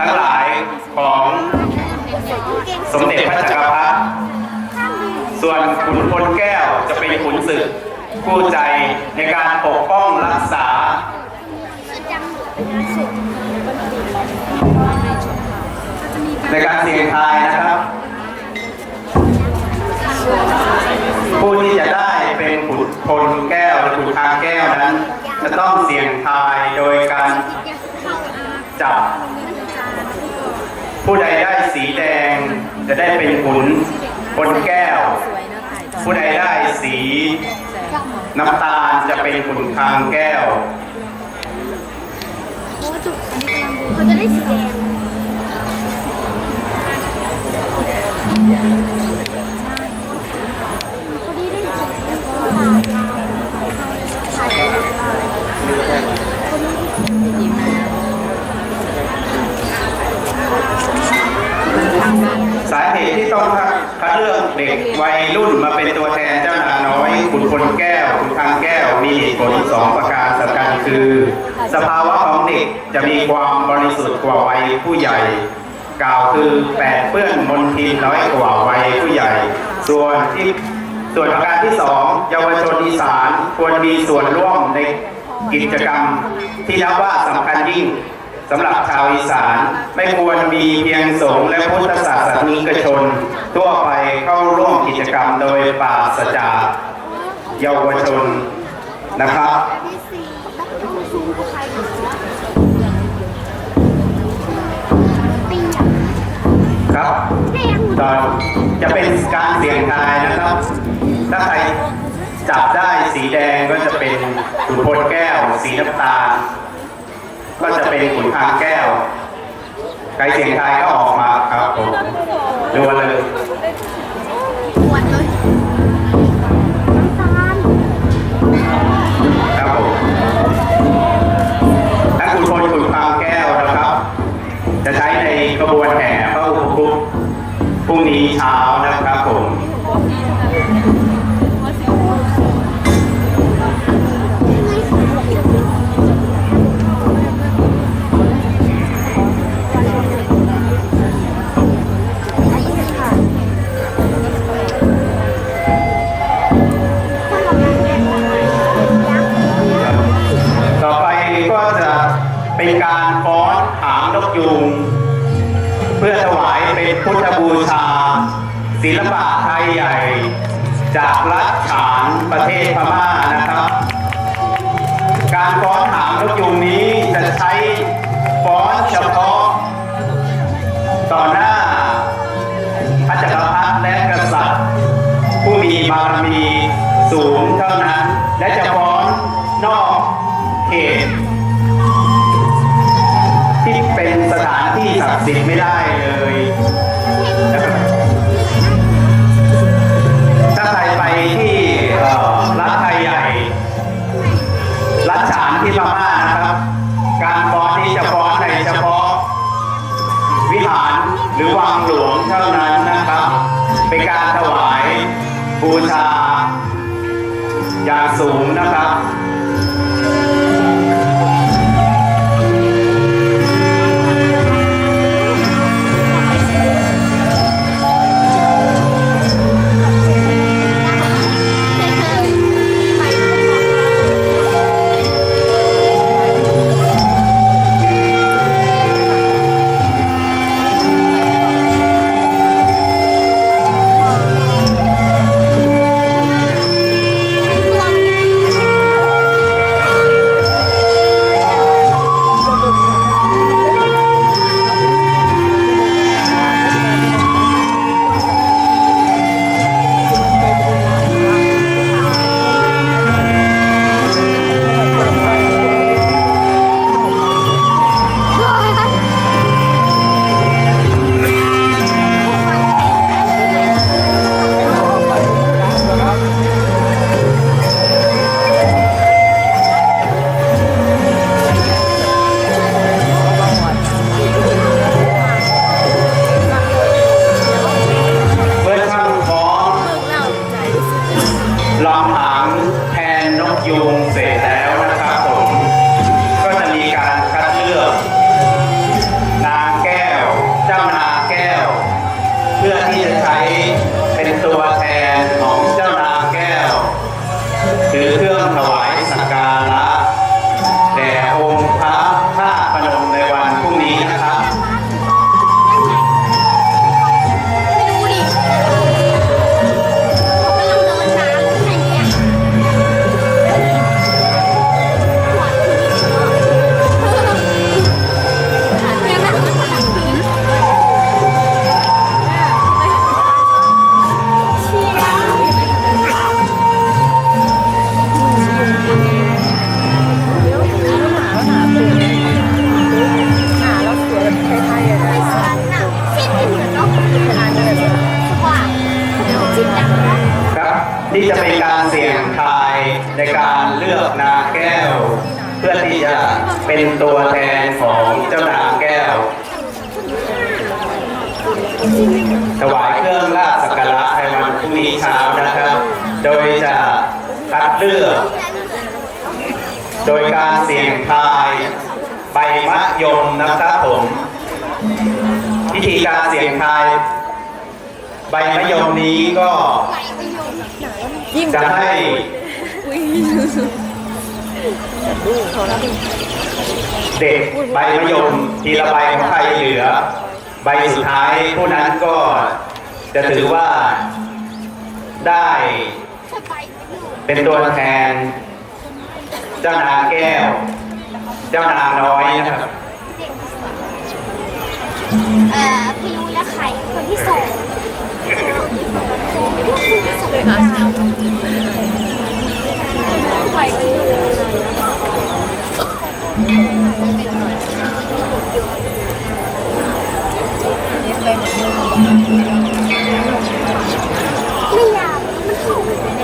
ทั้งหลายของสมเด็จพระจักรพรรดิส่วนขุนพลแก้วจะเป็นขุนศึกผู้ใจในการปกป้องรักษา ในการเสี่ยงทายนะครับ ผู้ที่จะได้เป็นขุนพลแก้วหรือขุนทางแก้วนั้น จะต้องเสี่ยงทายโดยการจับ สีแดงจะได้เป็นขุนบนแก้ว ผู้ใดได้สีน้ำตาลจะเป็นขุนทางแก้วโอ้จุกอันนี้เขาจะได้สีแดง สาเหตุที่ต้องคัดเลือกเด็กวัยรุ่นมาเป็นตัวแทนเจ้านาน้อยขุนพลแก้วขุนทางแก้วมีเหตุผลสองประการสำคัญคือ สภาวะของเด็กจะมีความบริสุทธิ์กว่าวัยผู้ใหญ่ กล่าวคือแปดเปื้อนมนทินน้อยกว่าวัยผู้ใหญ่ ส่วนที่ส่วนประการที่สองเยาวชนอีสานควรมีส่วนร่วมในกิจกรรม ที่นับว่าสำคัญยิ่ง สำหรับชาวอีสานไม่ควรมีเพียงสงฆ์และพุทธศาสนิกชน ทั่วไปเข้าร่วมกิจกรรมโดยปราศจากเยาวชนนะครับครับตอนจะเป็นการเสี่ยงทายนะครับ ถ้าใครจับได้สีแดงก็จะเป็นขุพลแก้ว สีน้ำตาล ก็จะเป็นขุนทางแก้ว ใครเสียงทายก็ออกมาครับผมดูมาเลย บารมีสูงเท่านั้น และจะฟ้อนนอกเขตที่เป็นสถานที่ศักดิ์สิทธิ์ไม่ได้เลยถ้าใครไปที่รัฐไทยใหญ่ รัฐฉานที่พม่านะครับ การฟ้อนนี้จะฟ้อนในเฉพาะ วิหารหรือวังหลวงเท่านั้นนะครับ เป็นการถวาย บูชาอย่างสูง ใบมะยมนะครับผมวิธีการเสียงทาย ใบมะยมนี้ก็จะให้เด็กใบมะยมทีละใบของใครเหลือ ใบสุดท้ายผู้นั้นก็จะถือว่าได้เป็นตัวแทนเจ้านางแก้ว เจ้านางน้อยนะครับเอ่อพยูและไข่คนที่สองไข่พยูไม่อยากมันเข้าไปใน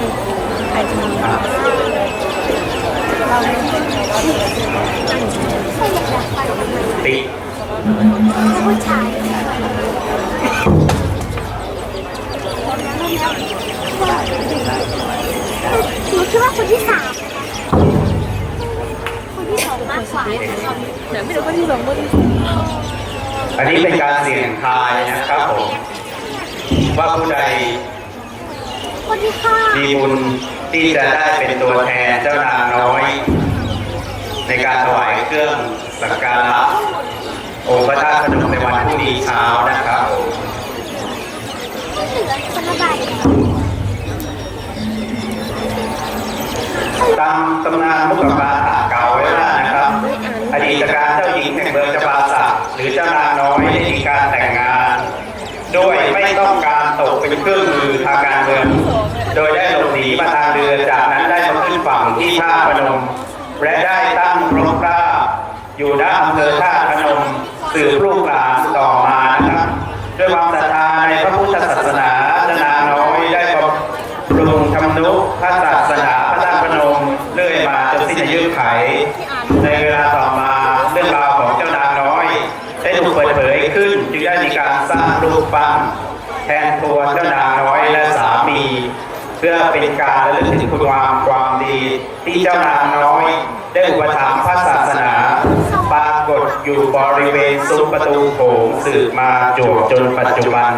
ไข่พยูไม่อยากไป ติผู้ชายหนูคิดว่าคนที่สามคนที่สองมากกว่าไหนไม่รู้ว่าที่สองคนที่อันนี้เป็นการเสี่ยงทายนะครับผมว่าผู้ใดคนที่ห้ามีบุญที่จะได้เป็นตัวแทนเจ้านางน้อย ในการถวายเครื่องสักการะองค์พระธาตุพนมในวันพรุ่งนี้เช้านะครับตามตำนานมุกบาถาเก่าไว้ว่านะครับ อดีตการเจ้าหญิงแห่งเมืองจปาสักหรือเจ้านางน้อยได้มีการแต่งงาน โดยไม่ต้องการตกเป็นเครื่องมือทางการเมือง โดยได้หลบหนีมาทางเรือจากนั้นได้มาขึ้นฝั่งที่ท่าพนม และได้ตั้งรกราอยู่ณอำเภอท่าพนมสืบลูกหลานต่อมานะครับด้วยความศรัทธาในพระพุทธศาสนาเจ้านาน้อยได้บำรุงทำนุพระศาสนาพระธาตุพนมเรื่อยมาจนสิ้นอายุไข ในเวลาต่อมาเรื่องราวของเจ้านางน้อย ได้ถูกเปิดเผยขึ้นจึงได้มีการสร้างรูปปั้นแทนตัวเจ้านางน้อยและสามี เพื่อเป็นการระลึกถึงคุณความความ ที่เจ้านางน้อย ได้อุปถัมภ์พระศาสนา ปรากฏอยู่บริเวณซุ้มประตูโถงสืบมาจวบจนปัจจุบัน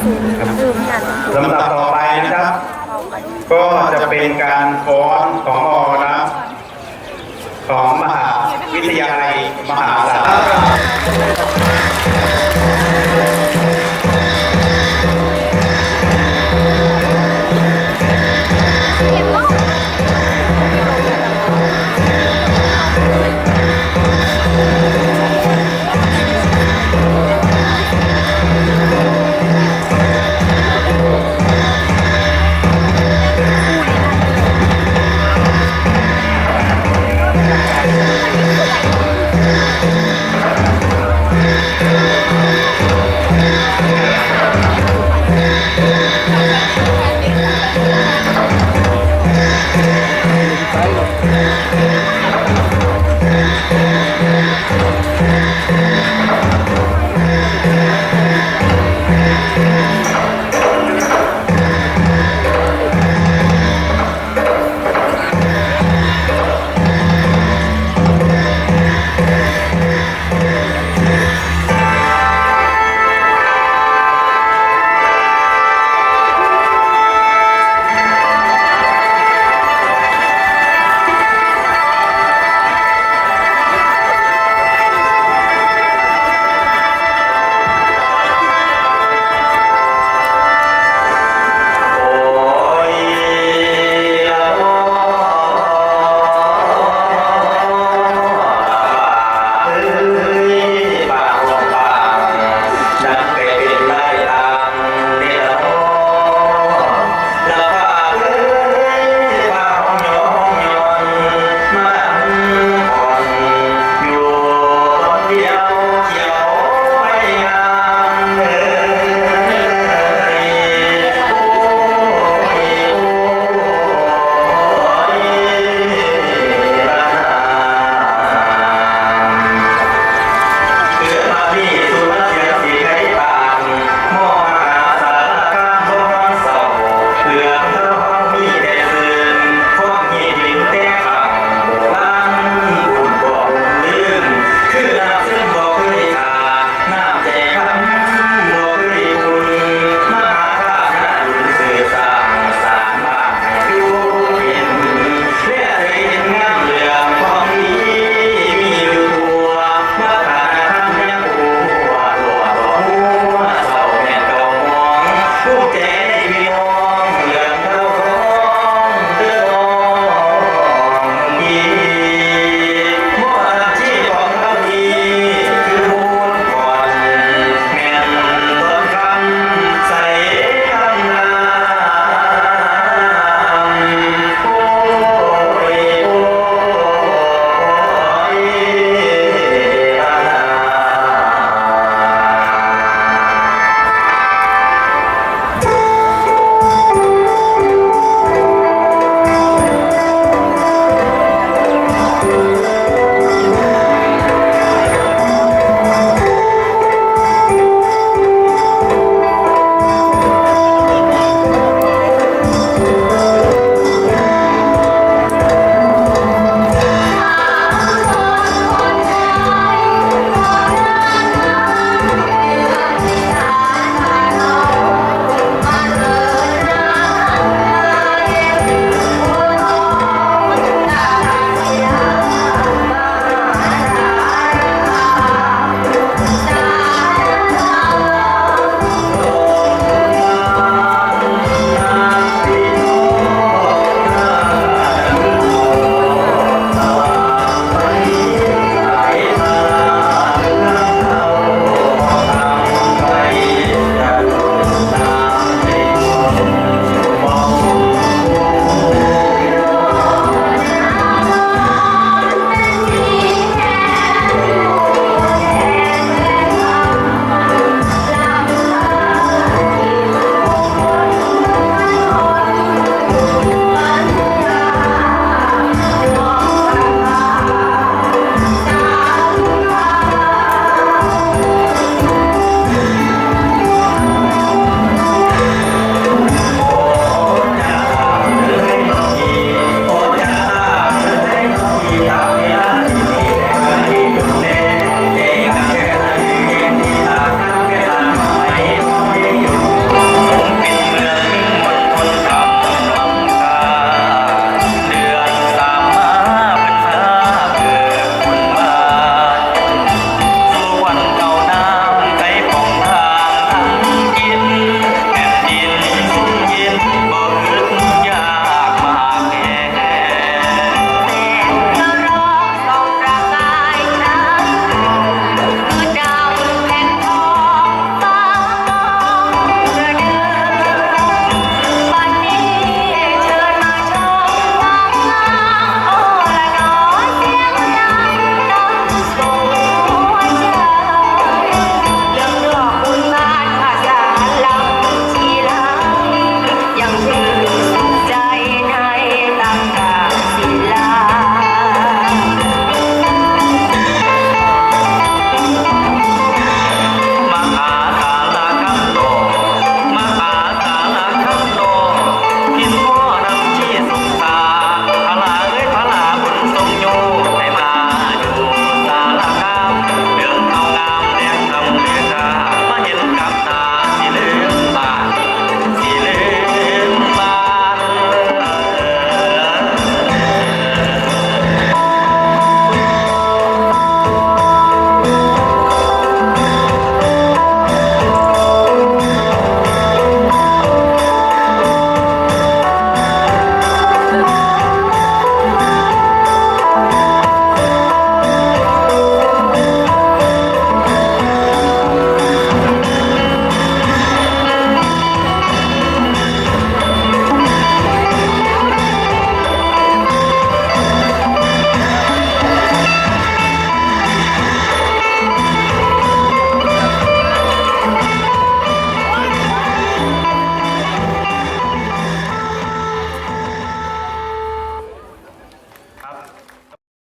ต้องซื้อเออพี่อ่านลำดับต่อไปนะครับ ก็จะเป็นการฟ้อนของอนะของมหาวิทยาลัยมหาสารคาม